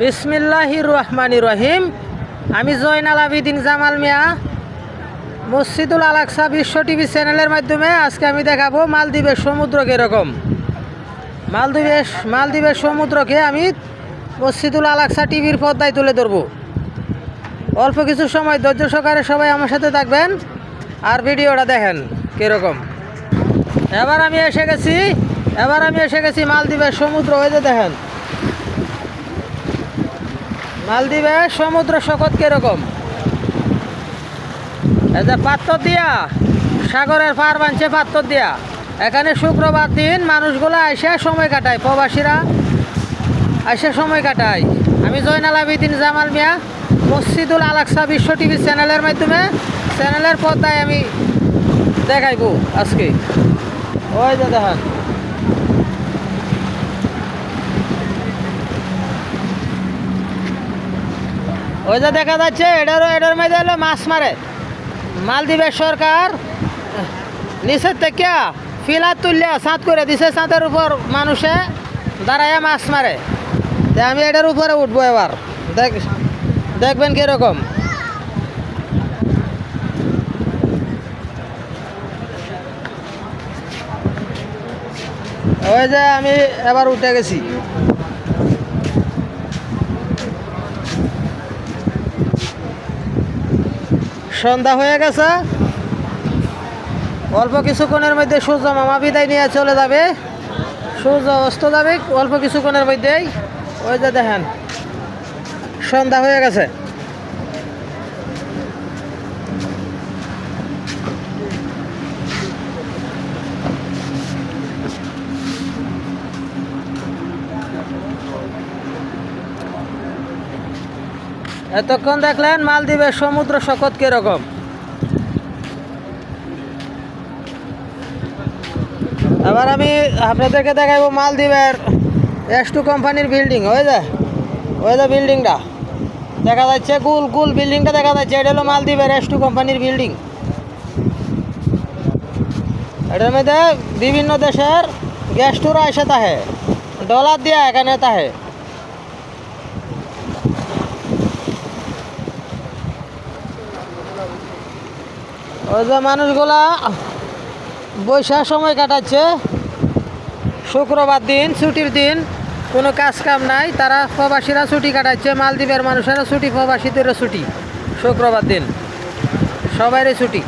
বিসমিল্লাহির রহমানি রহিম। আমি জয়নাল আবিদিন জামাল মিয়া। মসজিদুল আলাকসা বিশ্ব টিভি চ্যানেলের মাধ্যমে আজকে আমি দেখাবো মালদ্বীপের সমুদ্র কীরকম। মালদ্বীপের মালদ্বীপের সমুদ্রকে আমি মসজিদুল আলাকসা টিভির পর্দায় তুলে ধরবো। অল্প কিছু সময় ধৈর্য সহকারে সবাই আমার সাথে থাকবেন আর ভিডিওটা দেখেন কীরকম। এবার আমি এসে গেছি এবার আমি এসে গেছি মালদ্বীপের সমুদ্র ওই যে দেখেন। মালদ্বীপে সমুদ্র শকত কীরকম? এই যে পাত্র দিয়া, সাগরের পার বানছে পাত্র দিয়া। এখানে শুক্রবার দিন মানুষগুলো আইসে সময় কাটায়, প্রবাসীরা আইসে সময় কাটায়। আমি জয়নাল আবিদিন জামাল মিয়া, মসজিদুল আলাকসা বিশ্ব টিভি চ্যানেলের মাধ্যমে চ্যানেলের পর্দায় আমি দেখাইব আজকে। ওই যে দেখেন। ওই যে দেখা যাচ্ছে, এটারও, এটার মধ্যে হলো মাছ মারে। মালদ্বীপের সরকার নিচের থেকে ফিলার তুললে সাঁত করে দিছে, সাঁতের উপর মানুষে দাঁড়ায় মাছ মারে। তা আমি এটার উপরে উঠবো এবার। দেখ, দেখবেন কীরকম। ওই যে আমি এবার উঠে গেছি। সন্ধ্যা হয়ে গেছে। অল্প কিছুক্ষণের মধ্যে সূর্য মামা বিদায় নিয়ে চলে যাবে। সূর্য অস্ত যাবে, অল্প কিছুক্ষণের মধ্যেই। ওই যে দেখেন, সন্ধ্যা হয়ে গেছে। এতক্ষণ দেখলেন মালদ্বীপের সমুদ্র শকত কীরকম? আবার আমি আপনাদেরকে দেখাবো মালদ্বীপের এস টু কোম্পানির বিল্ডিং ওই যে ওই যে বিল্ডিংটা দেখা যাচ্ছে গুল গুল বিল্ডিংটা দেখা যাচ্ছে, এটা হলো মালদ্বীপের এস টু কোম্পানির বিল্ডিং এটার মধ্যে বিভিন্ন দেশের গেস্টুরা এসে তাহে। ডলার দিয়া এখানে তাহে। ওই যে মানুষগুলা বৈশাখ সময় কাটাচ্ছে। শুক্রবার দিন, ছুটির দিন, কোনো কাজ কাম নাই। তারা প্রবাসীরা ছুটি কাটাচ্ছে, মালদ্বীপের মানুষেরা ছুটি, প্রবাসীদেরও ছুটি শুক্রবার দিন। সবারই ছুটি।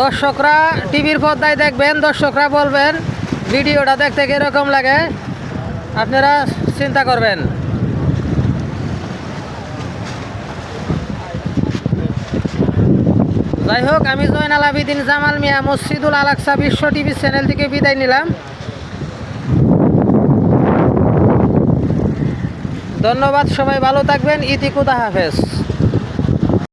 দর্শকরা টিভির পর্দায় দেখবেন, দর্শকরা বলবেন, ভিডিওটা দেখতে কীরকম লাগে? আপনারা চিন্তা করবেন। যাই হোক, আমি জয়নাল আবিদিন, জামাল মিয়া, মসজিদুল আলাকসা বিশ্ব টিভি চ্যানেল থেকে বিদায় নিলাম। ধন্যবাদ, সবাই ভালো থাকবেন। ইতিকুদা হাফেজ